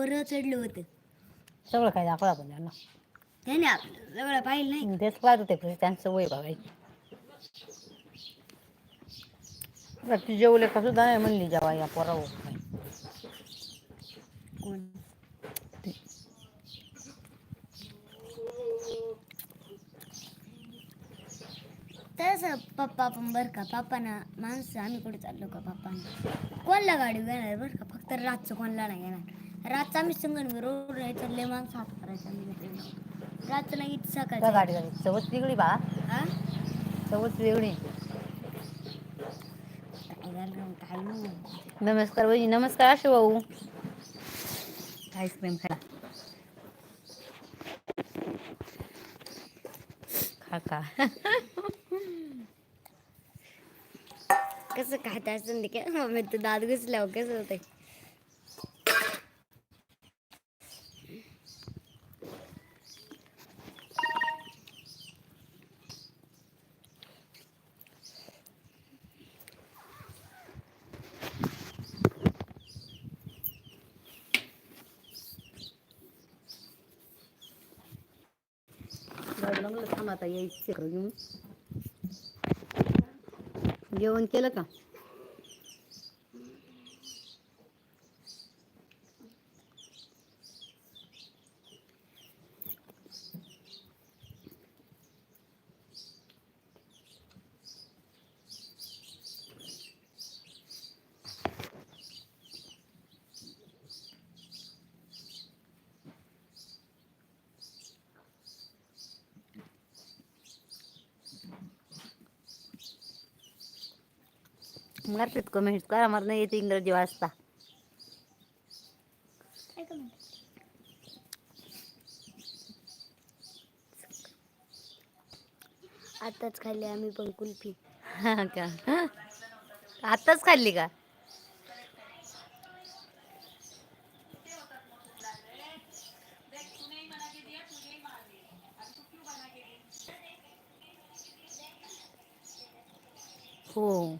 वर चढलं होतं. सगळं काय दाखवलं आपण त्यांना. त्याने आपलं सगळं पाहिलं नाही. तेच पाहत होते त्यांचं वय बघायची. ती जेवले का सुद्धा नाही म्हणली जेव्हा या पोराव कोण? तसं पप्पा पण बरं का पप्पाना माणसं आम्ही कुठे चाललो का पप्पाना? कोणला गाडी घेणार बरं का? फक्त रातचं कोणला नाही घेणार? रातचं आम्ही संगण रोड राहायचं लय माणसं हात करायचं आम्ही. रातचं नाही सकाळचं. गाडी गाडी चवच वेगळी बा. हा चवच वेगळी. काय झालं काय नाही नमस्कार वहिनी नमस्कार अशो भाऊ. आईस्क्रीम खा. खा खा. कसं खात असं काय? मम्मी तू दात घुसल्यावर कसं होतंय? मला म्हणलं थांब आता यायचं घेऊन. जेवण केलं का? मारतात कमेंट करा मला नाही येते इंग्रजी वाचता. आताच खाल्ली आम्ही पण कुल्फी. हा का? आत्ताच खाल्ली का? हो.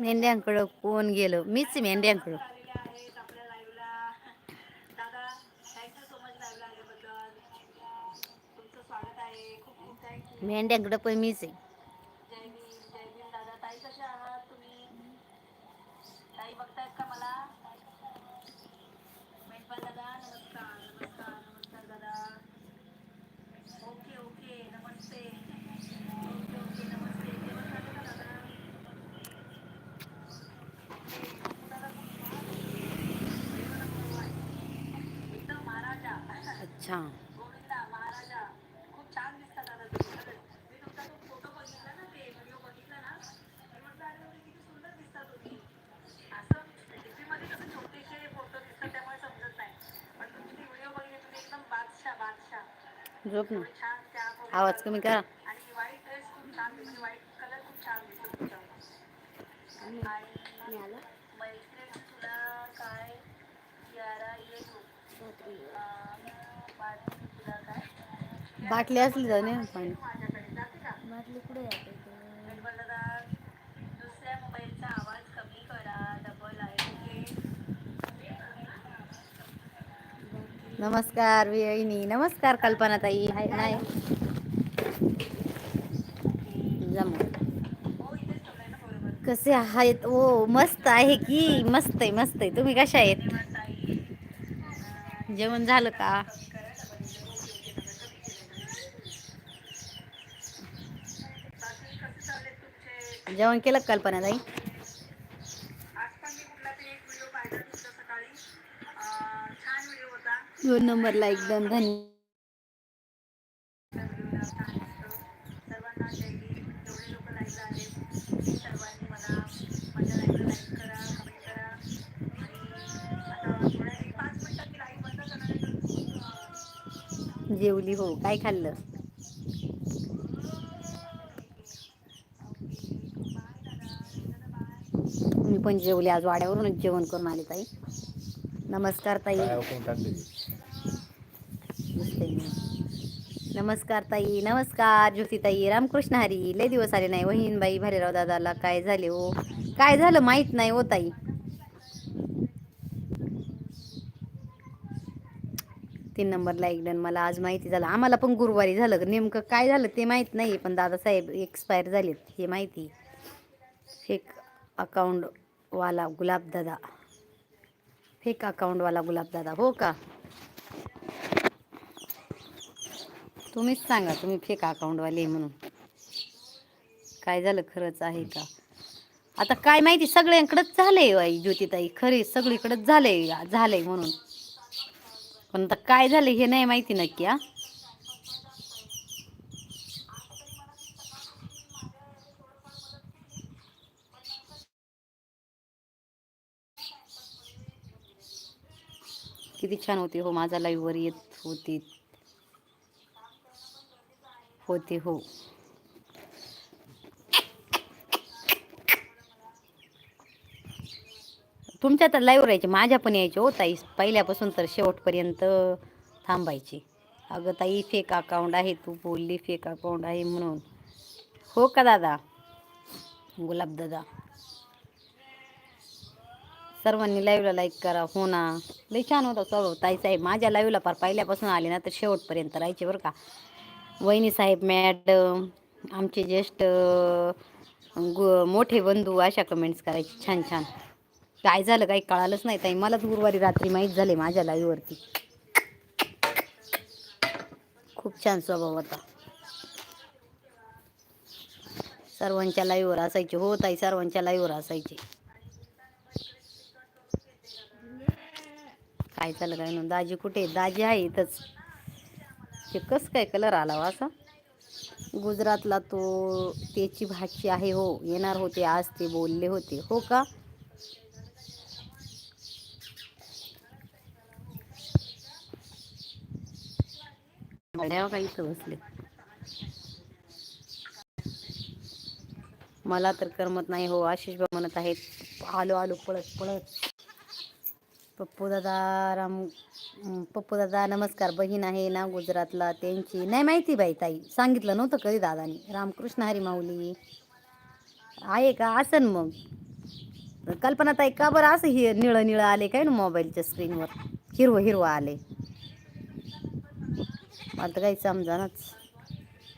मेंढ्यांकडं कोण गेलं? मीच मेंढ्यांकडं. मेंढ्यांकडं पण मीच आहे. अच्छा. झोप ना. आवाज कमी करा. मिळालं? बाटली असली तर नाही पाणी. म्हटलं कुठे जाते नमस्कार वहिनी नमस्कार कल्पना ताई हाय. नाही जम कसे आहेत? ओ मस्त आहे की? मस्त आहे मस्त आहे. तुम्ही कशा आहेत? जेवण झालं का? जेवण केलं कल्पना ताई? दोन नंबरला एकदम धन्य जेवली हो काय खाल्लं? पण जेवले. आज वाड्यावरूनच जेवण करून आले ताई. नमस्कार ताई. नमस्कार ताई. नमस्कार ज्योती ताई रामकृष्ण हरी. लय दिवस आले नाही. वहीनबाई भालेराव दादाला काय झाले हो? काय झालं माहीत नाही हो ताई. तीन नंबरला एक डन मला आज माहिती झालं. आम्हाला पण गुरुवारी झालं. नेमकं काय झालं ते माहीत नाही पण दादासाहेब एक्सपायर झालेत हे माहिती. फेक वाला गुलाबदादा फेक अकाउंटवाला गुलाबदादा हो का? तुम्हीच सांगा तुम्ही फेक अकाउंटवाले म्हणून. काय झालं खरंच आहे का? आता काय माहिती सगळ्यांकडेच झालंय बाई ज्योतिताई खरे सगळीकडेच झालंय झालंय म्हणून. पण आता काय झालं हे नाही माहिती नक्की हा. किती छान होते हो माझा लाईव्हवर येत होते. होते हो. तुमच्या तर लाईव्ह राहायचे माझ्या पण यायचे हो ताई. पहिल्यापासून तर शेवटपर्यंत थांबायचे. अगं ताई फेक अकाउंट आहे तू बोलली फेक अकाउंट आहे म्हणून. हो का दादा? गुलाब दादा? सर्वांनी लाईव्हला लाईक करा हो ना. लई छान होता स्वभाव. ताई साहेब माझ्या लाईव्हला फार पहिल्यापासून आले ना तर शेवटपर्यंत राहायचे बरं का. वहिनी साहेब मॅडम आमचे ज्येष्ठ गु मोठे बंधू अशा कमेंट्स करायचे. छान छान. काय झालं काही कळालंच नाही ताई. मलाच गुरुवारी रात्री माहीत झाले माझ्या लाईव्हवरती खूप छान स्वभाव होता. सर्वांच्या लाईव्हवर असायचे. हो ताई सर्वांच्या लाईव्हवर असायचे. काय चाललं काय म्हणून? दाजी कुठे आहे? दाजी आहे इथंच. ते कस काय कलर आला हो असा? गुजरातला तो त्याची भाची आहे हो. येणार होते आज ते बोलले होते. हो का? काही हो का इथं बसले? मला तर करमत नाही हो. आशिष भाऊ म्हणत आहेत आलो आलो पळत पळत. पप्पू दादा राम पप्पू दादा नमस्कार बहीण आहे ना गुजरातला त्यांची. नाही माहिती बाई ताई सांगितलं नव्हतं कधी दादानी. रामकृष्ण हरी माऊली. आहे का? असन मग. कल्पना ताई का बरं असं हे निळं निळं आले काय ना मोबाईलच्या स्क्रीनवर? हिरवं हिरवं आले. आता काही समजानच.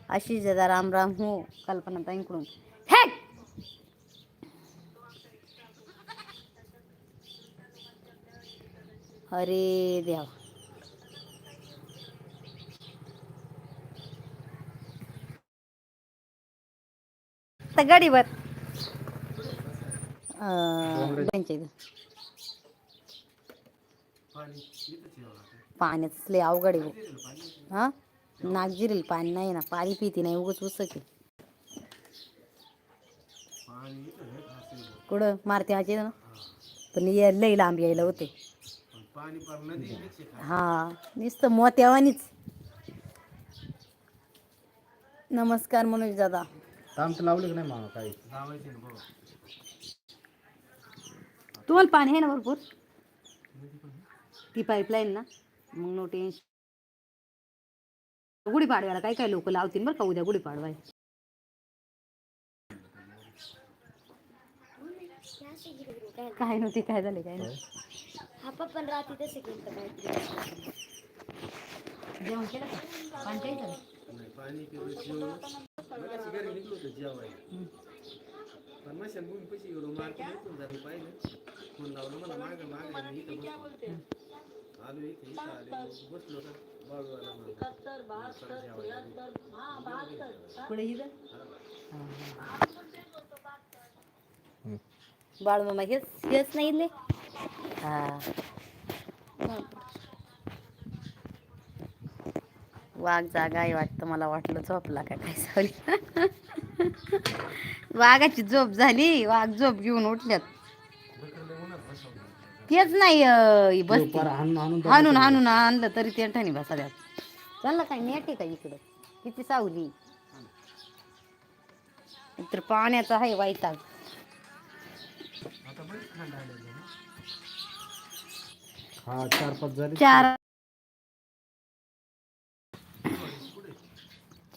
आशिष दादा राम राम हो कल्पना ताईंकडून. अरे देवा. आता गाडीवर. अं, त्यांच्या इथं. पाण्याच लय अवघड आहे हो. हा? नाक जिरेल पाणी नाही ना पाणी पिती नाही उगच उसक. कुठं? मारते आजी ना? पण ये लई लांब यायला होते. हा नुसतं मोत्यावानीच. नमस्कार मनोज दादा. काम तर लावलं की नाही मामा काही? तुम्हाला पाणी आहे ना भरपूर? ती पाईपलाईन ना. मग नो टेन्शन गुढीपाडव्याला काय काय लोक लावतील बरं का उद्या गुढीपाडवा आहे. काय नव्हती काय झाले काय नाही. हा पण रात्री तसे केलं तर काहीतरी जेवण केलं का पाणी प्यायचं का? पण मशाल भूमी कशी एवढं मार्केट उठून जाते पाहिलं फोन लावलं मला माग माग मी इथं बसलो आलो इथे इथं आले बसलो का बाळूवाला म्हणून. चला जेवायला. पुढे इथं बाळ मामा हेच हेच नाही इथले. हा. वाघ जागा आहे वाटतं मला वाटलं झोपला का काय सावली वाघाची झोप झाली वाघ झोप घेऊन उठल्यात. तेच नाही पार हाणून हाणून आणलं तरी ते ठाणी बसा द्या चाललं काय नेट आहे का इकडं? किती सावली? तर पाण्याचा आहे हा चार पाच झाले. चार.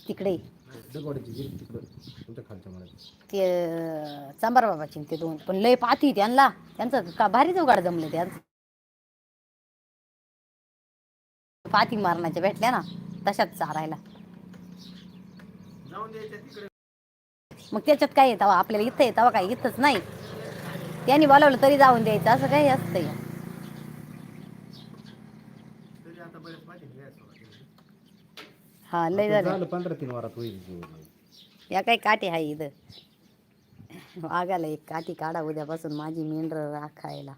तिकडे. दगवाडीची गिरी तिकडं तुमच्या खालच्या मळ्यात. ते अं, चांबार बाबाची ते दोन. पण लय पाती त्यांना त्यांचं का भारी जोगाड जमले त्यांचं पाती मारण्याच्या भेटल्या ना तशाच चारायला. जाऊन द्यायच्या तिकडे. मग त्याच्यात काय येतं आपल्याला इथं येतं काय इथंच नाही. त्यांनी बोलावलं तरी जाऊन द्यायचं असं काही असतं तरी आता बरेच पाठी घ्यायचं हा लय झालं. झालं पंधरा तीन वारात होईल जेवण. या काही काठी आहे इथं. वाघाला एक काठी काढा उद्यापासून माझी मेंढर राखायला.